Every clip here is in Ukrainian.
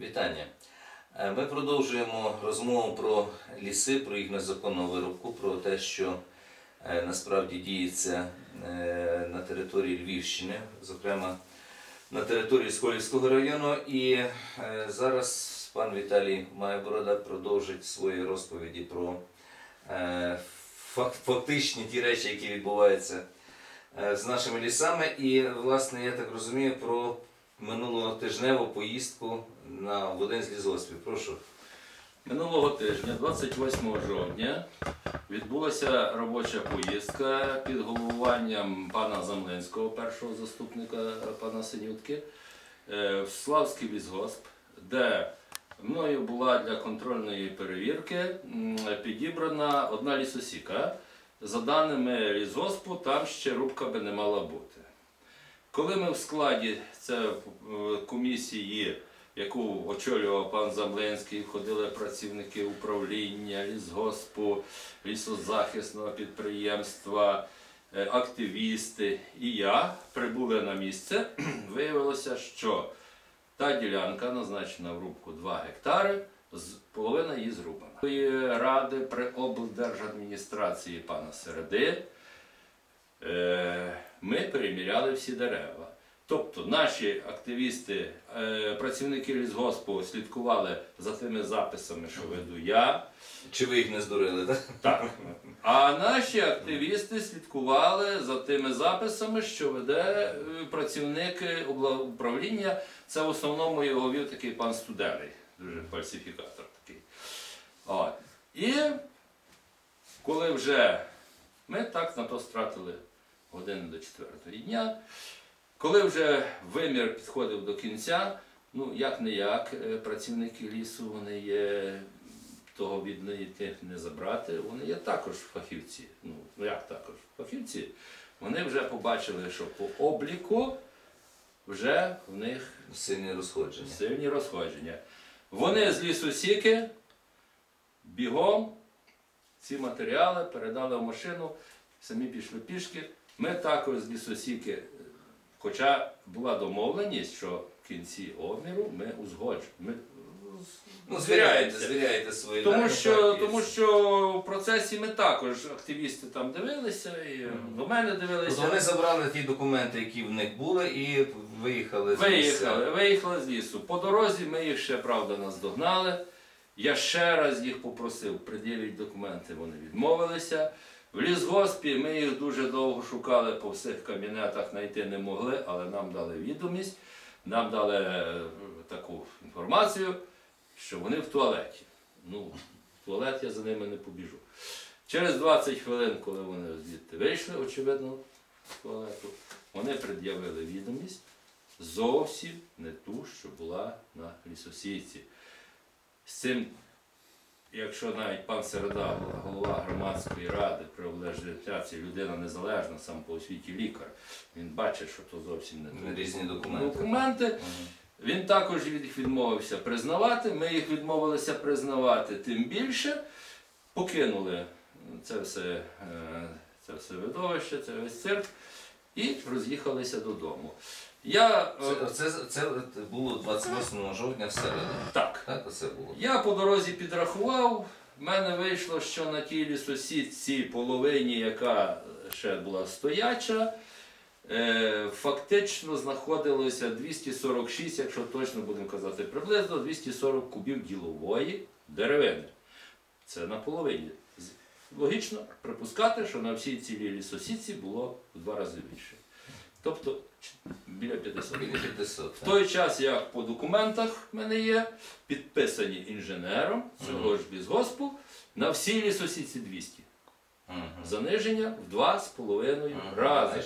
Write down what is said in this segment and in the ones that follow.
Вітання. Е, Ми продовжуємо розмову про ліси, про їх незаконну вирубку, про те, що е, насправді діється е, на території Львівщини, зокрема на території Сколівського району. І зараз пан Віталій Майборода продовжить свої розповіді про фактичні ті речі, які відбуваються з нашими лісами. І, власне, я так розумію, про минулотижневу поїздку на в один з лісгоспів. Прошу. Минулого тижня, 28 жовтня, відбулася робоча поїздка під головуванням пана Замлинського, першого заступника пана Синютки, е, в Славський лісгосп, де мною була для контрольної перевірки підібрана одна лісосіка. За даними лісгоспу, там ще рубка би не мала бути. Коли ми в складі е, комісії, яку очолював пан Замленський, ходили працівники управління, лісгоспу, лісозахисного підприємства, е, активісти і я прибули на місце, виявилося, що та ділянка назначена в рубку 2 гектари, половина її зрубана. Ради при облдержадміністрації пана Середи ми переміряли всі дерева. Тобто наші активісти, е, працівники лісгоспу слідкували за тими записами, що веду я. Чи ви їх не здурили? Так? Так. А наші активісти слідкували за тими записами, що веде е, працівник управління. Це в основному його вів такий пан Студений, дуже фальсифікатор такий. От. І коли вже ми так на то стратили години до четвертої дня, коли вже вимір підходив до кінця, ну як не як, працівники лісу вони є того віднайти не забрати, вони є також фахівці. Ну, ну як також? Фахівці. Вони вже побачили, що по обліку вже в них Сильні розходження. сильні розходження. Вони з лісосіки бігом ці матеріали передали в машину, самі пішли пішки. Ми також з лісосіки, хоча була домовленість, що в кінці обміру ми узгоджуємо. Ми Ну, звіряєте, звіряєте свої тому дані, що, так, тому що в процесі ми також активісти там дивилися, і до мене Тобто дивилися. вони забрали ті документи, які в них були, і виїхали з Виїхали, виїхали з лісу. По дорозі ми їх ще, правда, наздогнали. Я ще раз їх попросив, приділіть документи, вони відмовилися. В лісгоспі ми їх дуже довго шукали по всіх кабінетах, знайти не могли, але нам дали відомість, нам дали е, таку інформацію, що вони в туалеті. Ну, в туалет я за ними не побіжу. Через 20 хвилин, коли вони звідти вийшли, очевидно, з туалету, вони пред'явили відомість зовсім не ту, що була на лісосійці. З цим, якщо навіть пан Середа, голова громадської ради при облежній людина незалежна, сам по освіті лікар, він бачить, що то зовсім не Не різні документи. документи. Мгм. Він також від їх відмовився признавати. Ми їх відмовилися признавати тим більше, покинули це все, е, це все видовище, це весь цирк і роз'їхалися додому. Я е, Це, це, це було 28 жовтня всередині. так. Так, оце було. Я по дорозі підрахував. В мене вийшло, що на тій лісосідці половині, яка ще була стояча, е, фактично знаходилося 246, якщо точно будемо казати, приблизно 240 кубів ділової деревини. Це на половині. Логічно припускати, що на всій цілій лісосідці було в два рази більше. Тобто біля 50 Біля 500. в той час, як по документах в мене є, підписані інженером цього ж лісгоспу, на всій лісосіці 200. Мгм. Заниження в 2,5 Мгм. рази.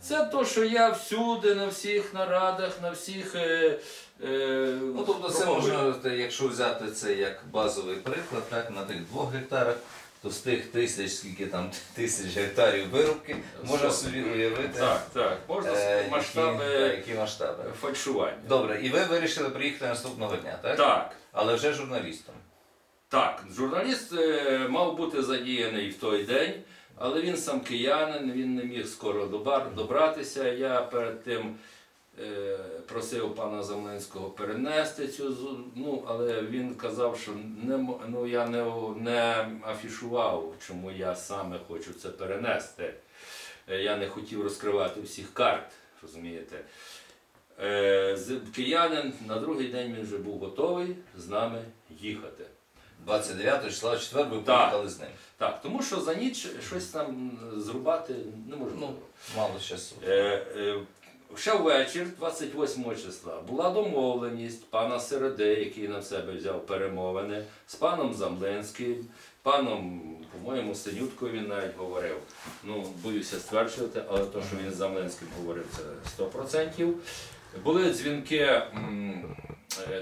Це то, що я всюди, на всіх нарадах, на всіх. Е, е, Ну, тобто це можна, якщо взяти це як базовий приклад, так, на тих двох гектарах, то з тих тисяч, скільки там тисяч гектарів вирубки, можна собі уявити, Так, так, можна е, які, масштаби так, які масштаби. фальшування. Добре, і ви вирішили приїхати наступного дня, так? Так. Але вже журналістом. Так, журналіст е, мав бути задіяний в той день, але він сам киянин, він не міг скоро добратися. Я перед тим просив пана Замленського перенести цю ну, але він казав, що не, ну, я не, не афішував, чому я саме хочу це перенести. Е, Я не хотів розкривати всіх карт, розумієте. Е, Киянин на другий день він вже був готовий з нами їхати. 29 числа четвер ви поїхали з ним. Так, тому що за ніч щось там зрубати не можна. Ну, мало часу. Е, е, ще ввечір, 28 числа, була домовленість пана Середи, який на себе взяв перемовини, з паном Замленським, паном, по-моєму, Синюткою він навіть говорив. Ну, боюся стверджувати, але то, що він з Замленським говорив, це 100%. Були дзвінки е,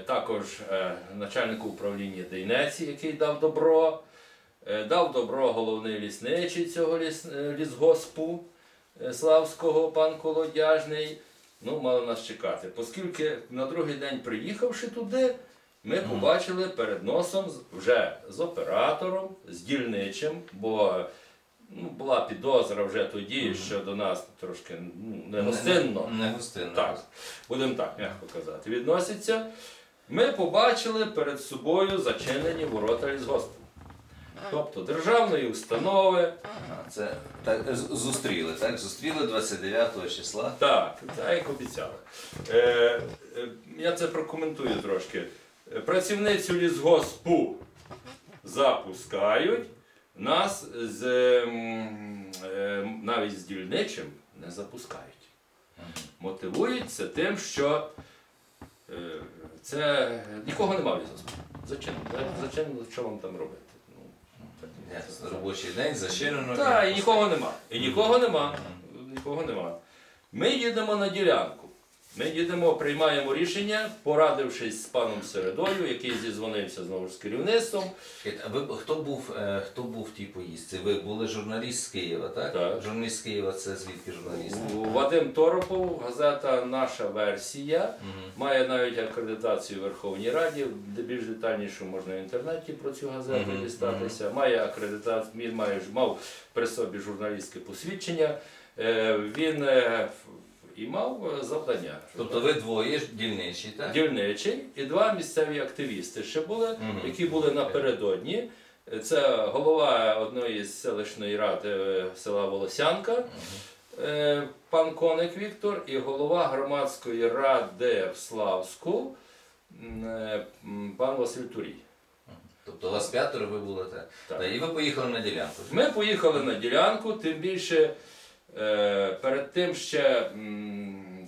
також е, начальнику управління Дейнеці, який дав добро. Е, Дав добро головний лісничий цього ліс, лісгоспу Славського, пан Колодяжний. Ну, мали нас чекати. Оскільки на другий день, приїхавши туди, ми побачили перед носом вже з оператором, з дільничим, бо ну, була підозра вже тоді, що до нас трошки ну, не гостинно. Не, гостинно. Так, будемо так, м'яко казати, відноситься. Ми побачили перед собою зачинені ворота лісгоспу. Тобто державної установи, А, Це так, з- зустріли, так? Зустріли 29 числа. так, так як обіцяли. Е, е, я це прокоментую трошки. Е, Працівницю лісгоспу запускають, нас з, ем, е, навіть з дільничим не запускають. Мотивують це тим, що е, це нікого немає в лісгоспі. Зачем? Зачем, що вам там робити? Ясно, Робочий день зачинено. так, і нікого нема. І нікого нема. Нікого нема. Ми їдемо на ділянку. Ми їдемо, приймаємо рішення, порадившись з паном Середою, який зізвонився знову ж з керівництвом. А ви хто був, е, хто був в тій поїздці? Ви були журналіст з Києва, так? Так. Журналіст з Києва це звідки журналіст? Вадим Торопов, газета Наша версія. Мгм. Має навіть акредитацію в Верховній Раді, де більш детальніше можна в інтернеті про цю газету Мгм, дістатися. Має акредитацію, він має, мав при собі журналістське посвідчення. Е, Він е, і мав е, завдання. Тобто ви двоє ж дільничі, так? Дільничий і два місцеві активісти ще були, Мгм. які були напередодні. Це голова одної з селищної ради е, села Волосянка, е, пан Коник Віктор, і голова громадської ради в Славську, пан Василь Турій. Тобто вас п'ятеро ви були так. Так. І ви поїхали на ділянку. Ми поїхали на ділянку, тим більше перед тим ще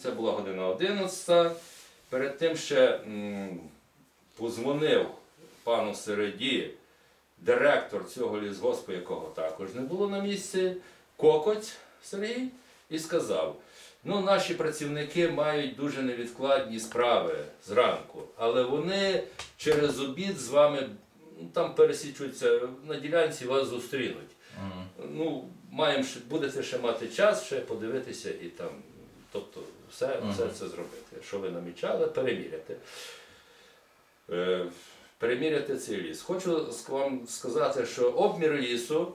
це була година 11, перед тим ще позвонив пану Середі, директор цього лісгоспу, якого також не було на місці, Кокоць Сергій, і сказав. Ну, наші працівники мають дуже невідкладні справи зранку, але вони через обід з вами ну, там пересічуться на ділянці, вас зустрінуть. Мгм. Ну, маємо будете ще мати час, ще подивитися і там, тобто, все, Мгм. все це зробити. Що ви намічали, переміряти. Е, переміряти цей ліс. Хочу вам сказати, що обмір лісу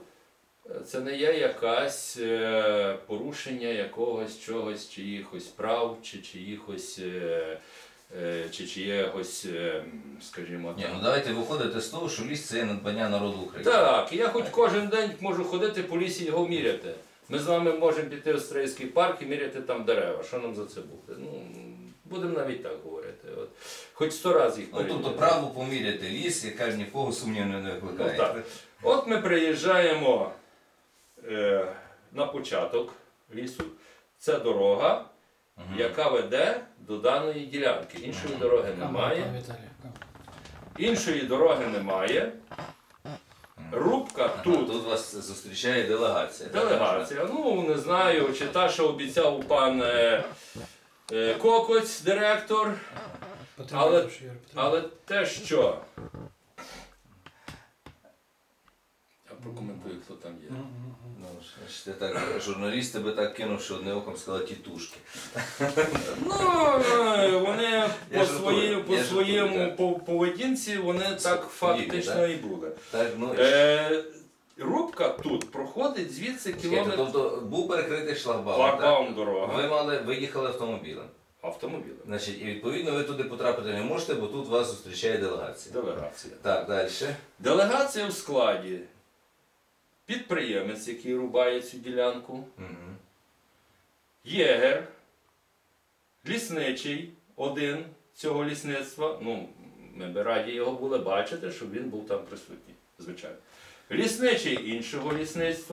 е, це не є якась е, порушення якогось чогось, чиїхось прав, чи чиїхось, е, чи чиєгось, е, скажімо Ні, ну давайте виходити з того, що ліс це є надбання народу України. Так, я хоч кожен день можу ходити по лісі і його міряти. Ми з вами можемо піти в Стрийський парк і міряти там дерева. Що нам за це буде? Ну, будемо навіть так говорити. От. Хоч сто разів їх Ну, тобто право поміряти ліс, яка ж нікого сумніву не викликає. Ну, так. От ми приїжджаємо е, на початок лісу. Це дорога, Мгм. яка веде до даної ділянки. Іншої дороги немає. Іншої дороги немає. Рубка Ага, тут. Тут вас зустрічає делегація. так? Делегація. Ну, не знаю, чи та, що обіцяв пан е, е, Кокоць, директор, Але- але те, що. Я прокоментую, хто там є. Ну, ж- ж ти так, журналіст тебе так кинув, що одне оком сказав тітушки. Ну, е, вони Я по, жартую, по я жартую, своєму так. по- поведінці вони так фактично і були. Так, ну, Е, рубка тут проходить звідси чекайте, кілометр тобто був перекритий шлагбаум. шлагбаум так? дорога. Ви мали, ви їхали автомобілем. автомобілем. Значить, і відповідно ви туди потрапити не можете, бо тут вас зустрічає делегація. Делегація. Так, далі. Делегація в складі підприємець, який рубає цю ділянку, Угу. єгер, лісничий один цього лісництва. Ну, ми б раді його були бачити, щоб він був там присутній, звичайно. Лісничий іншого лісництва.